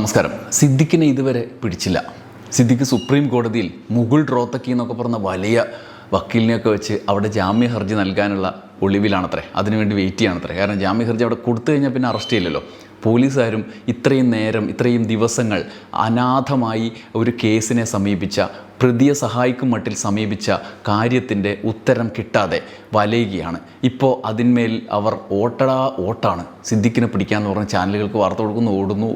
നമസ്കാരം. സിദ്ദിഖിനെ ഇതുവരെ പിടിച്ചില്ല. സിദ്ദിഖ് സുപ്രീം കോടതിയിൽ മുകുൾ റോത്തക്കി എന്നൊക്കെ പറഞ്ഞ വലിയ വക്കീലിനെയൊക്കെ വെച്ച് അവിടെ ജാമ്യ ഹർജി നൽകാനുള്ള ഒളിവിലാണത്രേ. അതിനുവേണ്ടി വെയിറ്റ് ചെയ്യണത്രേ. കാരണം ജാമ്യ ഹർജി അവിടെ കൊടുത്തു കഴിഞ്ഞാൽ പിന്നെ അറസ്റ്റ് ചെയ്യില്ലല്ലോ. പോലീസുകാരും ഇത്രയും നേരം ഇത്രയും ദിവസങ്ങൾ അനാഥമായി ഒരു കേസിനെ സമീപിച്ച പ്രതിയെ സഹായിക്കും മട്ടിൽ സമീപിച്ച കാര്യത്തിന്റെ ഉത്തരം കിട്ടാതെ വലയുകയാണ്. ഇപ്പോൾ അതിന്മേൽ അവർ ഓട്ടടാ ഓട്ടാണ്. സിദ്ദിഖിനെ പിടിക്കാന്ന് പറഞ്ഞ ചാനലുകൾക്ക് വാർത്ത കൊടുക്കുന്നു ഓടുന്നു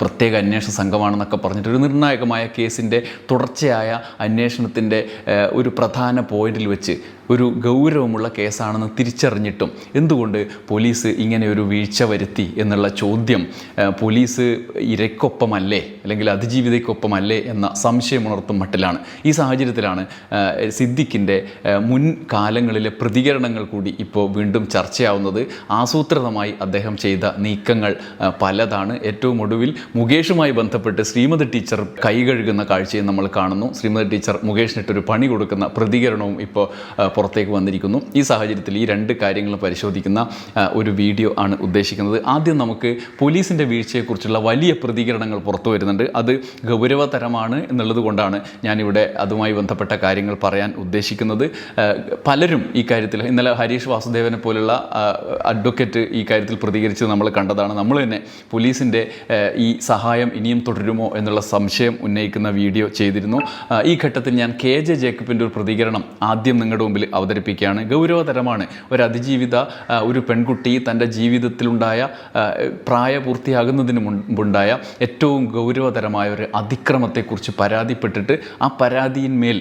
പ്രത്യേക അന്വേഷണ സംഘമാണെന്നൊക്കെ പറഞ്ഞിട്ട് ഒരു നിർണായകമായ കേസിന്റെ തുടർച്ചയായ അന്വേഷണത്തിന്റെ ഒരു പ്രധാന പോയിന്റിൽ വെച്ച് ഒരു ഗൗരവമുള്ള കേസാണെന്ന് തിരിച്ചറിഞ്ഞിട്ടും എന്തുകൊണ്ട് പോലീസ് ഇങ്ങനെ ഒരു വീഴ്ച വരുത്തി എന്നുള്ള ചോദ്യം ആ, പോലീസ് ഇരയ്ക്കൊപ്പമല്ലേ അല്ലെങ്കിൽ അതിജീവിതയ്ക്കൊപ്പമല്ലേ എന്ന സംശയം സംശയമുണർത്തും മട്ടിലാണ്. ഈ സാഹചര്യത്തിലാണ് സിദ്ദിഖിന്റെ മുൻ കാലങ്ങളിലെ പ്രതികരണങ്ങൾ കൂടി ഇപ്പോൾ വീണ്ടും ചർച്ചയാവുന്നത്. ആസൂത്രിതമായി അദ്ദേഹം ചെയ്ത നീക്കങ്ങൾ പലതാണ്. ഏറ്റവും ഒടുവിൽ മുകേഷുമായി ബന്ധപ്പെട്ട് ശ്രീമതി ടീച്ചർ കൈ കഴുകുന്ന കാഴ്ചയും നമ്മൾ കാണുന്നു. ശ്രീമതി ടീച്ചർ മുകേഷിനിട്ടൊരു പണി കൊടുക്കുന്ന പ്രതികരണവും ഇപ്പോൾ പുറത്തേക്ക് വന്നിരിക്കുന്നു. ഈ സാഹചര്യത്തിൽ ഈ രണ്ട് കാര്യങ്ങൾ പരിശോധിക്കുന്ന ഒരു വീഡിയോ ആണ് ഉദ്ദേശിക്കുന്നത്. ആദ്യം നമുക്ക് പോലീസിന്റെ വീഴ്ചയെക്കുറിച്ചുള്ള വലിയ പ്രതികരണങ്ങൾ പുറത്തു വരുന്നുണ്ട്. അത് ഗൗരവതരമാണ് എന്നുള്ളത് കൊണ്ടാണ് ഞാനിവിടെ അതുമായി ബന്ധപ്പെട്ട കാര്യങ്ങൾ പറയാൻ ഉദ്ദേശിക്കുന്നത്. പലരും ഈ കാര്യത്തിൽ ഇന്നലെ ഹരീഷ് വാസുദേവനെ പോലുള്ള അഡ്വക്കേറ്റ് ഈ കാര്യത്തിൽ പ്രതികരിച്ചത് നമ്മൾ കണ്ടതാണ്. നമ്മൾ തന്നെ പോലീസിന്റെ ഈ സഹായം ഇനിയും തുടരുമോ എന്നുള്ള സംശയം ഉന്നയിക്കുന്ന വീഡിയോ ചെയ്തിരുന്നു. ഈ ഘട്ടത്തിൽ ഞാൻ കെ ജെ ജേക്കബിന്റെ ഒരു പ്രതികരണം ആദ്യം നിങ്ങളുടെ മുമ്പിൽ അവതരിപ്പിക്കുകയാണ്. ഗൗരവതരമാണ്. ഒരു അതിജീവിത ഒരു പെൺകുട്ടി തന്റെ ജീവിതത്തിലുണ്ടായ ആ, പ്രായപൂർത്തിയാകുന്നതിന് മുൻപുണ്ടായ ഏറ്റവും ഗൗരവതരമായ ഒരു അതിക്രമത്തെക്കുറിച്ച് പരാതിപ്പെട്ടിട്ട് ആ പരാതിയിന്മേൽ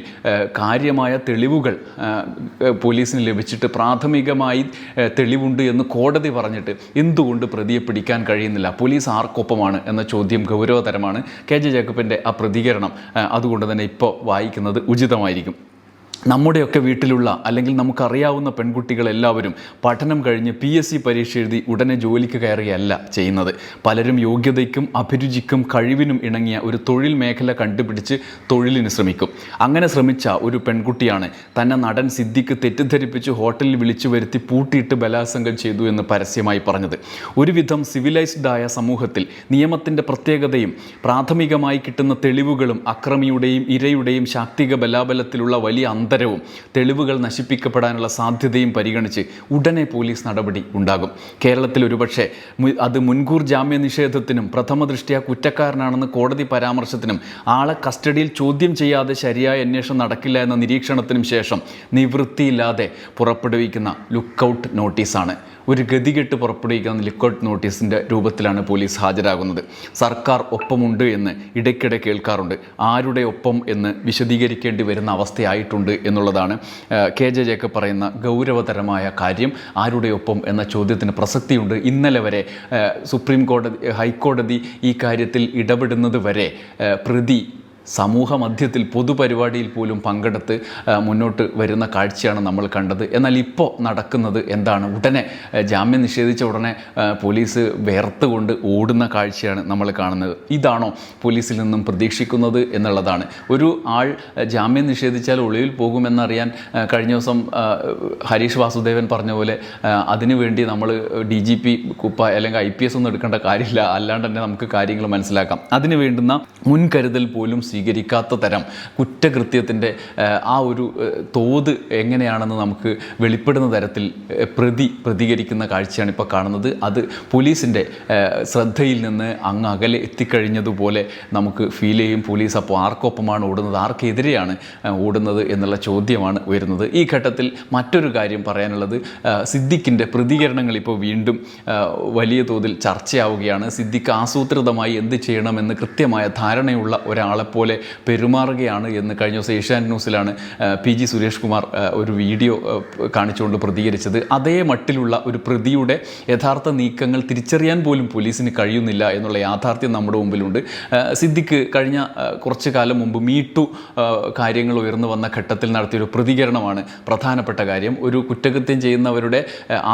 കാര്യമായ തെളിവുകൾ പോലീസിന് ലഭിച്ചിട്ട് പ്രാഥമികമായി തെളിവുണ്ട് എന്ന് കോടതി പറഞ്ഞിട്ട് എന്തുകൊണ്ട് പ്രതിയെ പിടിക്കാൻ കഴിയുന്നില്ല? പോലീസ് ആർക്കൊപ്പമാണ് എന്ന ചോദ്യം ഗൗരവതരമാണ്. കെ ജെ ജേക്കബിന്റെ ആ പ്രതികരണം അതുകൊണ്ട് തന്നെ ഇപ്പോൾ വായിക്കുന്നത് ഉചിതമായിരിക്കും. നമ്മുടെയൊക്കെ വീട്ടിലുള്ള അല്ലെങ്കിൽ നമുക്കറിയാവുന്ന പെൺകുട്ടികളെല്ലാവരും പഠനം കഴിഞ്ഞ് പി എസ് സി പരീക്ഷ എഴുതി ഉടനെ ജോലിക്ക് കയറിയല്ല ചെയ്യുന്നത്. പലരും യോഗ്യതയ്ക്കും അഭിരുചിക്കും കഴിവിനും ഇണങ്ങിയ ഒരു തൊഴിൽ മേഖല കണ്ടുപിടിച്ച് തൊഴിലിന് ശ്രമിക്കും. അങ്ങനെ ശ്രമിച്ച ഒരു പെൺകുട്ടിയാണ് തന്നെ നടൻ സിദ്ധിക്ക് തെറ്റിദ്ധരിപ്പിച്ച് ഹോട്ടലിൽ വിളിച്ചു വരുത്തി പൂട്ടിയിട്ട് ബലാത്സംഗം ചെയ്തു എന്ന് പരസ്യമായി പറഞ്ഞത്. ഒരുവിധം സിവിലൈസ്ഡ് ആയ സമൂഹത്തിൽ നിയമത്തിന്റെ പ്രത്യേകതയും പ്രാഥമികമായി കിട്ടുന്ന തെളിവുകളും അക്രമിയുടെയും ഇരയുടെയും ശാക്തിക ബലാബലത്തിലുള്ള വലിയ അന്തരവും തെളിവുകൾ നശിപ്പിക്കപ്പെടാനുള്ള സാധ്യതയും പരിഗണിച്ച് ഉടനെ പോലീസ് നടപടി ഉണ്ടാകും. കേരളത്തിൽ ഒരുപക്ഷെ അത് മുൻകൂർ ജാമ്യ നിഷേധത്തിനും പ്രഥമ ദൃഷ്ടിയ കുറ്റക്കാരനാണെന്ന് കോടതി പരാമർശത്തിനും ആളെ കസ്റ്റഡിയിൽ ചോദ്യം ചെയ്യാതെ ശരിയായ അന്വേഷണം നടക്കില്ല എന്ന നിരീക്ഷണത്തിനും ശേഷം നിവൃത്തിയില്ലാതെ പുറപ്പെടുവിക്കുന്ന ലുക്കൗട്ട് നോട്ടീസാണ്. ഒരു ഗതികെട്ട് പുറപ്പെടുവിക്കുന്ന ലുക്കൗട്ട് നോട്ടീസിന്റെ രൂപത്തിലാണ് പോലീസ് ഹാജരാകുന്നത്. സർക്കാർ ഒപ്പമുണ്ട് എന്ന് ഇടയ്ക്കിടെ കേൾക്കാറുണ്ട്. ആരുടെ ഒപ്പം എന്ന് വിശദീകരിക്കേണ്ടി വരുന്ന അവസ്ഥയായിട്ടുണ്ട് എന്നുള്ളതാണ് കെ ജെ ജേക്കബ് പറയുന്ന ഗൗരവതരമായ കാര്യം. ആരുടെ ഒപ്പം എന്ന ചോദ്യത്തിന് പ്രസക്തിയുണ്ട്. ഇന്നലെ വരെ സുപ്രീം കോടതി ഹൈക്കോടതി ഈ കാര്യത്തിൽ ഇടപെടുന്നത് വരെ പ്രതി സമൂഹ മധ്യത്തിൽ പൊതുപരിപാടിയിൽ പോലും പങ്കെടുത്ത് മുന്നോട്ട് വരുന്ന കാഴ്ചയാണ് നമ്മൾ കണ്ടത്. എന്നാൽ ഇപ്പോൾ നടക്കുന്നത് എന്താണ്? ഉടനെ ജാമ്യം നിഷേധിച്ച ഉടനെ പോലീസ് വേർത്തുകൊണ്ട് ഓടുന്ന കാഴ്ചയാണ് നമ്മൾ കാണുന്നത്. ഇതാണോ പോലീസിൽ നിന്നും പ്രതീക്ഷിക്കുന്നത് എന്നുള്ളതാണ്. ഒരു ആൾ ജാമ്യം നിഷേധിച്ചാൽ ഒളിവിൽ പോകുമെന്നറിയാൻ കഴിഞ്ഞ ദിവസം ഹരീഷ് വാസുദേവൻ പറഞ്ഞ പോലെ അതിനുവേണ്ടി നമ്മൾ ഡി ജി പി കുപ്പ അല്ലെങ്കിൽ ഐ പി എസ് ഒന്നും എടുക്കേണ്ട കാര്യമില്ല. അല്ലാണ്ട് തന്നെ നമുക്ക് കാര്യങ്ങൾ മനസ്സിലാക്കാം. അതിനു വേണ്ടുന്ന മുൻകരുതൽ പോലും സ്വീകരിക്കാത്ത തരം കുറ്റകൃത്യത്തിന്റെ ആ ഒരു തോത് എങ്ങനെയാണെന്ന് നമുക്ക് വെളിപ്പെടുന്ന തരത്തിൽ പ്രതി പ്രതികരിക്കുന്ന കാഴ്ചയാണ് ഇപ്പോൾ കാണുന്നത്. അത് പോലീസിന്റെ ശ്രദ്ധയിൽ നിന്ന് അങ്ങ് അകലെ എത്തിക്കഴിഞ്ഞതുപോലെ നമുക്ക് ഫീൽ ചെയ്യും. പോലീസ് അപ്പോൾ ആർക്കൊപ്പമാണ് ഓടുന്നത്? ആർക്കെതിരെയാണ് ഓടുന്നത് എന്നുള്ള ചോദ്യമാണ് ഉയരുന്നത്. ഈ ഘട്ടത്തിൽ മറ്റൊരു കാര്യം പറയാനുള്ളത് സിദ്ദിഖിന്റെ പ്രതികരണങ്ങൾ ഇപ്പോൾ വീണ്ടും വലിയ തോതിൽ ചർച്ചയാവുകയാണ്. സിദ്ദിഖ് ആസൂത്രിതമായി എന്ത് ചെയ്യണമെന്ന് കൃത്യമായ ധാരണയുള്ള ഒരാളെപ്പോലെ പെരുമാറുകയാണ് എന്ന് കഴിഞ്ഞ ദിവസം ഏഷ്യാനെറ്റ് ന്യൂസിലാണ് പി ജി സുരേഷ് കുമാർ ഒരു വീഡിയോ കാണിച്ചുകൊണ്ട് പ്രതികരിച്ചത്. അതേ മട്ടിലുള്ള ഒരു പ്രതിയുടെ യഥാർത്ഥ നീക്കങ്ങൾ തിരിച്ചറിയാൻ പോലും പോലീസിന് കഴിയുന്നില്ല എന്നുള്ള യാഥാർത്ഥ്യം നമ്മുടെ മുമ്പിലുണ്ട്. സിദ്ദിഖ് കഴിഞ്ഞ കുറച്ച് കാലം മുമ്പ് മീട്ടു കാര്യങ്ങൾ ഉയർന്നു വന്ന ഘട്ടത്തിൽ നടത്തിയൊരു പ്രതികരണമാണ് പ്രധാനപ്പെട്ട കാര്യം. ഒരു കുറ്റകൃത്യം ചെയ്യുന്നവരുടെ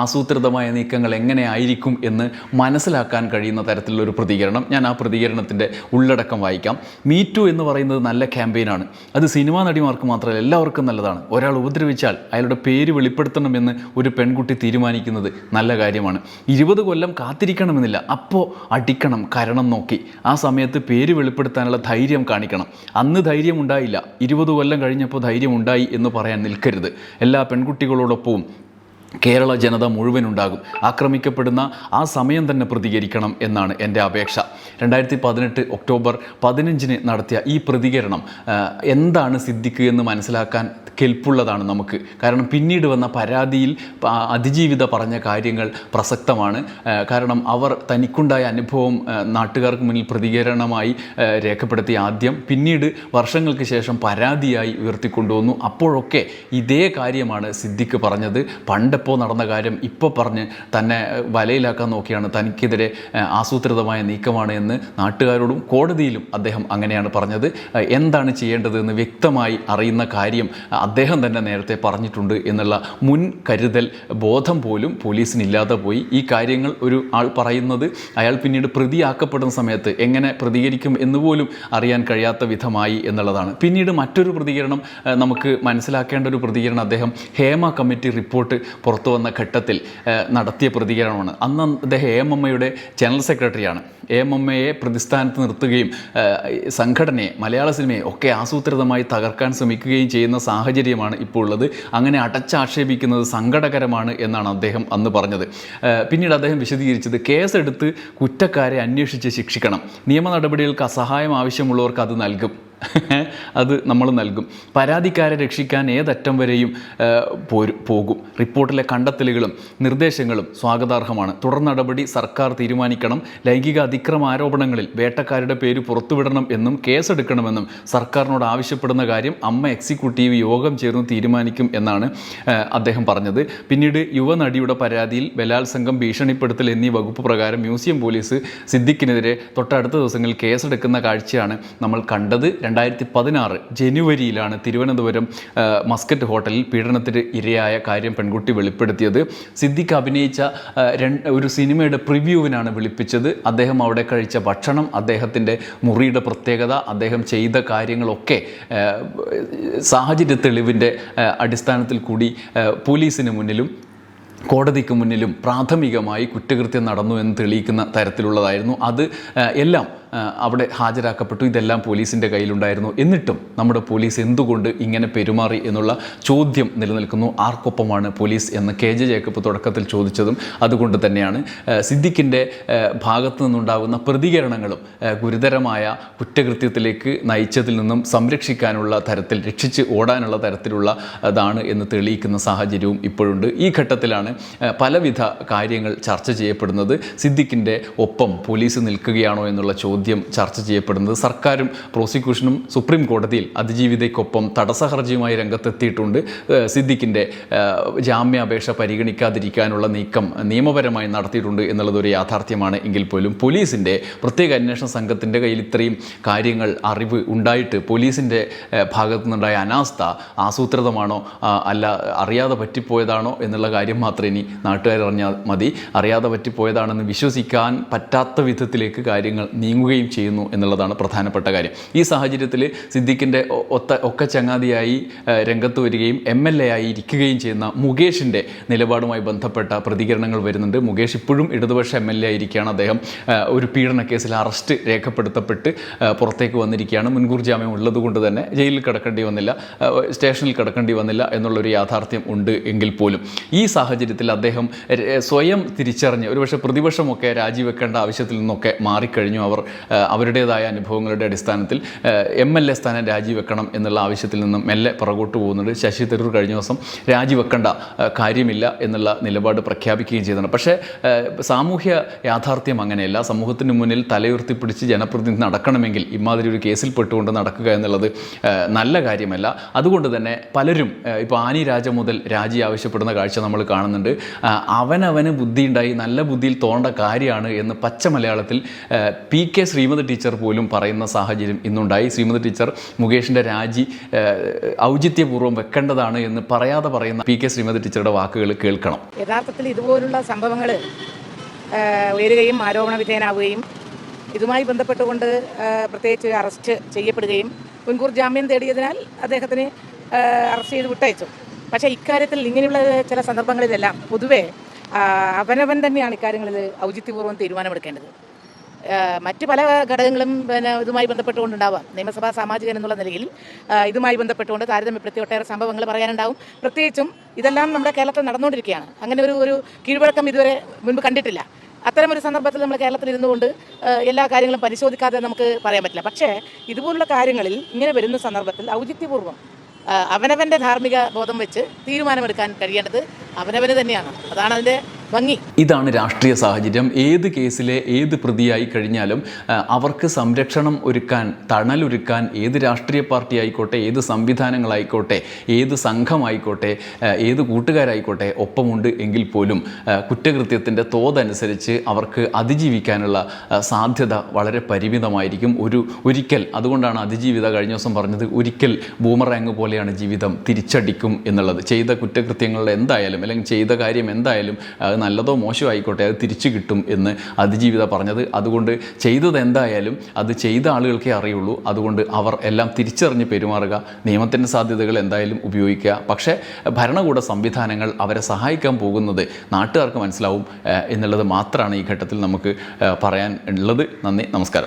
ആസൂത്രിതമായ നീക്കങ്ങൾ എങ്ങനെയായിരിക്കും എന്ന് മനസ്സിലാക്കാൻ കഴിയുന്ന തരത്തിലുള്ള ഒരു പ്രതികരണം. ഞാൻ ആ പ്രതികരണത്തിന്റെ ഉള്ളടക്കം വായിക്കാം. മീറ്റു എന്ന് എന്ന് പറയുന്നത് നല്ല ക്യാമ്പയിനാണ് അത് സിനിമാ നടിമാർക്ക് മാത്രമല്ല എല്ലാവർക്കും നല്ലതാണ്. ഒരാൾ ഉപദ്രവിച്ചാൽ അയാളുടെ പേര് വെളിപ്പെടുത്തണമെന്ന് ഒരു പെൺകുട്ടി തീരുമാനിക്കുന്നത് നല്ല കാര്യമാണ്. ഇരുപത് കൊല്ലം കാത്തിരിക്കണമെന്നില്ല. അപ്പോൾ അടിക്കണം കരണം നോക്കി. ആ സമയത്ത് പേര് വെളിപ്പെടുത്താനുള്ള ധൈര്യം കാണിക്കണം. അന്ന് ധൈര്യം ഉണ്ടായില്ല. ഇരുപത് കൊല്ലം കഴിഞ്ഞപ്പോൾ ധൈര്യം ഉണ്ടായി എന്ന് പറയാൻ നിൽക്കരുത്. എല്ലാ പെൺകുട്ടികളോടൊപ്പവും കേരള ജനത മുഴുവനുണ്ടാകും. ആക്രമിക്കപ്പെടുന്ന ആ സമയം തന്നെ പ്രതികരിക്കണം എന്നാണ് എന്റെ അപേക്ഷ. രണ്ടായിരത്തി പതിനെട്ട് ഒക്ടോബർ പതിനഞ്ചിന് നടത്തിയ ഈ പ്രതികരണം എന്താണ് സിദ്ദിഖ് എന്ന് മനസ്സിലാക്കാൻ കെൽപ്പുള്ളതാണ് നമുക്ക്. കാരണം പിന്നീട് വന്ന പരാതിയിൽ അതിജീവിത പറഞ്ഞ കാര്യങ്ങൾ പ്രസക്തമാണ്. കാരണം അവർ തനിക്കുണ്ടായ അനുഭവം നാട്ടുകാർക്ക് മുന്നിൽ പ്രതികരണമായി രേഖപ്പെടുത്തി ആദ്യം. പിന്നീട് വർഷങ്ങൾക്ക് ശേഷം പരാതിയായി ഉയർത്തിക്കൊണ്ടുവന്നു. അപ്പോഴൊക്കെ ഇതേ കാര്യമാണ് സിദ്ദിഖ് പറഞ്ഞത്. പണ്ടെപ്പോൾ നടന്ന കാര്യം ഇപ്പോൾ പറഞ്ഞ് തന്നെ വലയിലാക്കാൻ നോക്കിയാണ്. തനിക്കെതിരെ ആസൂത്രിതമായ നീക്കമാണ് എന്ന് നാട്ടുകാരോടും കോടതിയിലും അദ്ദേഹം അങ്ങനെയാണ് പറഞ്ഞത്. എന്താണ് ചെയ്യേണ്ടതെന്ന് വ്യക്തമായി അറിയുന്ന കാര്യം അദ്ദേഹം തന്നെ നേരത്തെ പറഞ്ഞിട്ടുണ്ട് എന്നുള്ള മുൻ കരുതൽ ബോധം പോലും പോലീസിനില്ലാതെ പോയി. ഈ കാര്യങ്ങൾ ഒരു ആൾ പറയുന്നത് അയാൾ പിന്നീട് പ്രതിയാക്കപ്പെടുന്ന സമയത്ത് എങ്ങനെ പ്രതികരിക്കും എന്ന് പോലും അറിയാൻ കഴിയാത്ത വിധമായി എന്നുള്ളതാണ്. പിന്നീട് മറ്റൊരു പ്രതികരണം നമുക്ക് മനസ്സിലാക്കേണ്ട ഒരു പ്രതികരണം അദ്ദേഹം ഹേമ കമ്മിറ്റി റിപ്പോർട്ട് പുറത്തു വന്ന ഘട്ടത്തിൽ നടത്തിയ പ്രതികരണമാണ്. അന്ന് അദ്ദേഹം എമ്മയുടെ ജനറൽ സെക്രട്ടറിയാണ് എമ്മയെ പ്രതിസ്ഥാനത്ത് നിർത്തുകയും സംഘടനയെ മലയാള സിനിമയെ ഒക്കെ ആസൂത്രിതമായി തകർക്കാൻ ശ്രമിക്കുകയും ചെയ്യുന്ന സാഹചര്യമാണ് ഇപ്പോൾ ഉള്ളത്. അങ്ങനെ അടച്ചാക്ഷേപിക്കുന്നത് സങ്കടകരമാണ് എന്നാണ് അദ്ദേഹം അന്ന് പറഞ്ഞത്. പിന്നീട് അദ്ദേഹം വിശദീകരിച്ചത് കേസെടുത്ത് കുറ്റക്കാരെ അന്വേഷിച്ച് ശിക്ഷിക്കണം. നിയമ നടപടികൾക്ക് അസഹായം ആവശ്യമുള്ളവർക്ക് അത് നൽകും. അത് നമ്മൾ നൽകും. പരാതിക്കാരെ രക്ഷിക്കാൻ ഏതറ്റം വരെയും പോകും. റിപ്പോർട്ടിലെ കണ്ടെത്തലുകളും നിർദ്ദേശങ്ങളും സ്വാഗതാർഹമാണ്. തുടർ നടപടി സർക്കാർ തീരുമാനിക്കണം. ലൈംഗിക അതിക്രമ ആരോപണങ്ങളിൽ വേട്ടക്കാരുടെ പേര് പുറത്തുവിടണം എന്നും കേസെടുക്കണമെന്നും സർക്കാരിനോട് ആവശ്യപ്പെടുന്ന കാര്യം അമ്മ എക്സിക്യൂട്ടീവ് യോഗം ചേർന്ന് തീരുമാനിക്കും എന്നാണ് അദ്ദേഹം പറഞ്ഞത്. പിന്നീട് യുവനടിയുടെ പരാതിയിൽ ബലാത്സംഗം ഭീഷണിപ്പെടുത്തൽ എന്നീ വകുപ്പ് പ്രകാരം മ്യൂസിയം പോലീസ് സിദ്ദിഖിനെതിരെ തൊട്ടടുത്ത ദിവസങ്ങളിൽ കേസെടുക്കുന്ന കാഴ്ചയാണ് നമ്മൾ കണ്ടത്. രണ്ടായിരത്തി പതിനാറ് ജനുവരിയിലാണ് തിരുവനന്തപുരം മസ്കറ്റ് ഹോട്ടലിൽ പീഡനത്തിന് ഇരയായ കാര്യം പെൺകുട്ടി വെളിപ്പെടുത്തിയത്. സിദ്ദിഖ് അഭിനയിച്ച ഒരു സിനിമയുടെ പ്രിവ്യൂവിനാണ് വിളിപ്പിച്ചത്. അദ്ദേഹം അവിടെ കഴിച്ച ഭക്ഷണം അദ്ദേഹത്തിന്റെ മുറിയുടെ പ്രത്യേകത അദ്ദേഹം ചെയ്ത കാര്യങ്ങളൊക്കെ സാഹചര്യ തെളിവിന്റെ അടിസ്ഥാനത്തിൽ കൂടി പോലീസിന് മുന്നിലും കോടതിക്ക് മുന്നിലും പ്രാഥമികമായി കുറ്റകൃത്യം നടന്നു എന്ന് തെളിയിക്കുന്ന തരത്തിലുള്ളതായിരുന്നു. അത് എല്ലാം അവിടെ ഹാജരാക്കപ്പെട്ടു. ഇതെല്ലാം പോലീസിന്റെ കയ്യിലുണ്ടായിരുന്നു. എന്നിട്ടും നമ്മുടെ പോലീസ് എന്തുകൊണ്ട് ഇങ്ങനെ പെരുമാറി എന്നുള്ള ചോദ്യം നിലനിൽക്കുന്നു. ആർക്കൊപ്പമാണ് പോലീസ് എന്ന് കെ ജെ ജേക്കബ് തുടക്കത്തിൽ ചോദിച്ചതും അതുകൊണ്ട് തന്നെയാണ്. സിദ്ദിഖിന്റെ ഭാഗത്തു നിന്നുണ്ടാകുന്ന പ്രതികരണങ്ങളും ഗുരുതരമായ കുറ്റകൃത്യത്തിലേക്ക് നയിച്ചതിൽ നിന്നും സംരക്ഷിക്കാനുള്ള തരത്തിൽ രക്ഷിച്ച് ഓടാനുള്ള തരത്തിലുള്ള അതാണ് എന്ന് തെളിയിക്കുന്ന സാഹചര്യവും ഇപ്പോഴുണ്ട്. ഈ ഘട്ടത്തിലാണ് പലവിധ കാര്യങ്ങൾ ചർച്ച ചെയ്യപ്പെടുന്നത്. സിദ്ദിഖിന്റെ ഒപ്പം പോലീസ് നിൽക്കുകയാണോ എന്നുള്ള ചോദ്യം ചർച്ച ചെയ്യപ്പെടുന്നത്. സർക്കാരും പ്രോസിക്യൂഷനും സുപ്രീം കോടതിയിൽ അതിജീവിതയ്ക്കൊപ്പം തടസ്സ ഹർജിയുമായി രംഗത്തെത്തിയിട്ടുണ്ട് സിദ്ദിഖിന്റെ ജാമ്യാപേക്ഷ പരിഗണിക്കാതിരിക്കാനുള്ള നീക്കം നിയമപരമായി നടത്തിയിട്ടുണ്ട് എന്നുള്ളത് ഒരു യാഥാർത്ഥ്യമാണ് എങ്കിൽ പോലും പോലീസിന്റെ പ്രത്യേക അന്വേഷണ സംഘത്തിന്റെ കയ്യിൽ ഇത്രയും കാര്യങ്ങൾ അറിവ് ഉണ്ടായിട്ട് പോലീസിന്റെ ഭാഗത്തു നിന്നുണ്ടായ അനാസ്ഥ ആസൂത്രിതമാണോ അല്ല അറിയാതെ പറ്റിപ്പോയതാണോ എന്നുള്ള കാര്യം മാത്രം ഇനി നാട്ടുകാരറിഞ്ഞാൽ മതി. അറിയാതെ പറ്റിപ്പോയതാണെന്ന് വിശ്വസിക്കാൻ പറ്റാത്ത വിധത്തിലേക്ക് കാര്യങ്ങൾ നീങ്ങുകയും ചെയ്യുന്നു എന്നുള്ളതാണ് പ്രധാനപ്പെട്ട കാര്യം. ഈ സാഹചര്യത്തിൽ സിദ്ദിഖിന്റെ ഒത്ത ഒക്കെ ചങ്ങാതിയായി രംഗത്ത് വരികയും എം എൽ എ ആയി ഇരിക്കുകയും ചെയ്യുന്ന മുകേഷിന്റെ നിലപാടുമായി ബന്ധപ്പെട്ട പ്രതികരണങ്ങൾ വരുന്നുണ്ട്. മുകേഷ് ഇപ്പോഴും ഇടതുപക്ഷ എം എൽ എ ആയിരിക്കുകയാണ് അദ്ദേഹം. ഒരു പീഡന കേസിൽ അറസ്റ്റ് രേഖപ്പെടുത്തപ്പെട്ട് പുറത്തേക്ക് വന്നിരിക്കുകയാണ്. മുൻകൂർ ജാമ്യം ഉള്ളതുകൊണ്ട് തന്നെ ജയിലിൽ കിടക്കേണ്ടി വന്നില്ല. സ്റ്റേഷനിൽ കിടക്കേണ്ടി വന്നില്ല എന്നുള്ളൊരു യാഥാർത്ഥ്യം ഉണ്ട് എങ്കിൽ പോലും. ഈ സാഹചര്യത്തിൽ അദ്ദേഹം സ്വയം തിരിച്ചറിഞ്ഞ് ഒരുപക്ഷെ പ്രതിപക്ഷമൊക്കെ രാജിവെക്കേണ്ട ആവശ്യത്തിൽ നിന്നൊക്കെ മാറിക്കഴിഞ്ഞു. അവർ അവരുടേതായ അനുഭവങ്ങളുടെ അടിസ്ഥാനത്തിൽ എം എൽ എ സ്ഥാനം രാജിവെക്കണം എന്നുള്ള ആവശ്യത്തിൽ നിന്നും മെല്ലെ പുറകോട്ട് പോകുന്നുണ്ട്. ശശി തരൂർ കഴിഞ്ഞ ദിവസം രാജിവെക്കേണ്ട കാര്യമില്ല എന്നുള്ള നിലപാട് പ്രഖ്യാപിക്കുകയും ചെയ്തിട്ടുണ്ട്. പക്ഷേ സാമൂഹ്യ യാഥാർത്ഥ്യം അങ്ങനെയല്ല. സമൂഹത്തിന് മുന്നിൽ തലയുയർത്തിപ്പിടിച്ച് ജനപ്രതിനിധി നടക്കണമെങ്കിൽ ഇമാതിരി ഒരു കേസിൽ പെട്ടുകൊണ്ട് നടക്കുക എന്നുള്ളത് നല്ല കാര്യമല്ല. അതുകൊണ്ട് തന്നെ പലരും ഇപ്പോൾ ആനി രാജ മുതൽ രാജി ആവശ്യപ്പെടുന്ന കാഴ്ച നമ്മൾ കാണുന്നുണ്ട്. അവനവന് ബുദ്ധിയുണ്ടായി നല്ല ബുദ്ധിയിൽ തോണ്ട കാര്യമാണ് എന്ന് പച്ച മലയാളത്തിൽ പി കെ ശ്രീമതി ടീച്ചർ പോലും പറയുന്ന സാഹചര്യം ഇന്നുണ്ടായി. ശ്രീമതി ടീച്ചർ മുകേഷിന്റെ രാജി ഔചിത്യപൂർവം വെക്കേണ്ടതാണ് എന്ന് പറയാതെ പറയുന്ന പി കെ ശ്രീമതി ടീച്ചറുടെ വാക്കുകൾ കേൾക്കണം. യഥാർത്ഥത്തിൽ ഇതുപോലുള്ള സംഭവങ്ങൾ ഉയരുകയും ആരോപണ വിധേയനാവുകയും ഇതുമായി ബന്ധപ്പെട്ടുകൊണ്ട് പ്രത്യേകിച്ച് അറസ്റ്റ് ചെയ്യപ്പെടുകയും മുൻകൂർ ജാമ്യം തേടിയതിനാൽ അദ്ദേഹത്തിന് അറസ്റ്റ് ചെയ്ത് വിട്ടയച്ചു. പക്ഷേ ഇക്കാര്യത്തിൽ ഇങ്ങനെയുള്ള ചില സന്ദർഭങ്ങളിലെല്ലാം പൊതുവേ അവനവൻ തന്നെയാണ് ഇക്കാര്യങ്ങളിൽ ഔചിത്യപൂർവം തീരുമാനമെടുക്കേണ്ടത്. മറ്റ് പല ഘടകങ്ങളും പിന്നെ ഇതുമായി ബന്ധപ്പെട്ടുകൊണ്ടുണ്ടാവാം. നിയമസഭാ സാമാജികൻ എന്നുള്ള നിലയിൽ ഇതുമായി ബന്ധപ്പെട്ടുകൊണ്ട് താരതമ്യപ്പെടുത്തി ഒട്ടേറെ സംഭവങ്ങൾ പറയാനുണ്ടാവും. പ്രത്യേകിച്ചും ഇതെല്ലാം നമ്മുടെ കേരളത്തിൽ നടന്നുകൊണ്ടിരിക്കുകയാണ്. അങ്ങനെ ഒരു ഒരു കീഴ്വഴക്കം ഇതുവരെ മുൻപ് കണ്ടിട്ടില്ല. അത്തരം ഒരു സന്ദർഭത്തിൽ നമ്മൾ കേരളത്തിൽ ഇരുന്നുകൊണ്ട് എല്ലാ കാര്യങ്ങളും പരിശോധിക്കാതെ നമുക്ക് പറയാൻ പറ്റില്ല. പക്ഷേ ഇതുപോലുള്ള കാര്യങ്ങളിൽ ഇങ്ങനെ വരുന്ന സന്ദർഭത്തിൽ ഔചിത്യപൂർവം അവനവന്റെ ധാർമ്മിക ബോധം വെച്ച് തീരുമാനമെടുക്കാൻ കഴിയേണ്ടത് അവനവന് തന്നെയാണ്. അതാണ് അതിന്റെ ഭംഗി. ഇതാണ് രാഷ്ട്രീയ സാഹചര്യം. ഏത് കേസിലെ ഏത് പ്രതിയായി കഴിഞ്ഞാലും അവർക്ക് സംരക്ഷണം ഒരുക്കാൻ തണലൊരുക്കാൻ ഏത് രാഷ്ട്രീയ പാർട്ടി ആയിക്കോട്ടെ ഏത് സംവിധാനങ്ങളായിക്കോട്ടെ ഏത് സംഘമായിക്കോട്ടെ ഏത് കൂട്ടുകാരായിക്കോട്ടെ ഒപ്പമുണ്ട് എങ്കിൽ പോലും കുറ്റകൃത്യത്തിന്റെ തോതനുസരിച്ച് അവർക്ക് അതിജീവിക്കാനുള്ള സാധ്യത വളരെ പരിമിതമായിരിക്കും. ഒരു ഒരിക്കൽ അതുകൊണ്ടാണ് അതിജീവിത കഴിഞ്ഞ ദിവസം പറഞ്ഞത് ഒരിക്കൽ ബൂമറാങ് പോലെയാണ് ജീവിതം തിരിച്ചടിക്കും എന്നുള്ളത്. ചെയ്ത കുറ്റകൃത്യങ്ങളുടെ എന്തായാലും അല്ലെങ്കിൽ ചെയ്ത കാര്യം എന്തായാലും അത് നല്ലതോ മോശമോ ആയിക്കോട്ടെ അത് തിരിച്ചു കിട്ടും എന്ന് അതിജീവിത പറഞ്ഞത്. അതുകൊണ്ട് ചെയ്തത് എന്തായാലും അത് ചെയ്ത ആളുകൾക്കേ അറിയുള്ളൂ. അതുകൊണ്ട് അവർ എല്ലാം തിരിച്ചറിഞ്ഞ് പെരുമാറുക നിയമത്തിന്റെ സാധ്യതകൾ എന്തായാലും ഉപയോഗിക്കുക. പക്ഷേ ഭരണകൂട സംവിധാനങ്ങൾ അവരെ സഹായിക്കാൻ പോകുന്നത് നാട്ടുകാർക്ക് മനസ്സിലാവും എന്നുള്ളത് മാത്രമാണ് ഈ ഘട്ടത്തിൽ നമുക്ക് പറയാൻ ഉള്ളത്. നന്ദി നമസ്കാരം.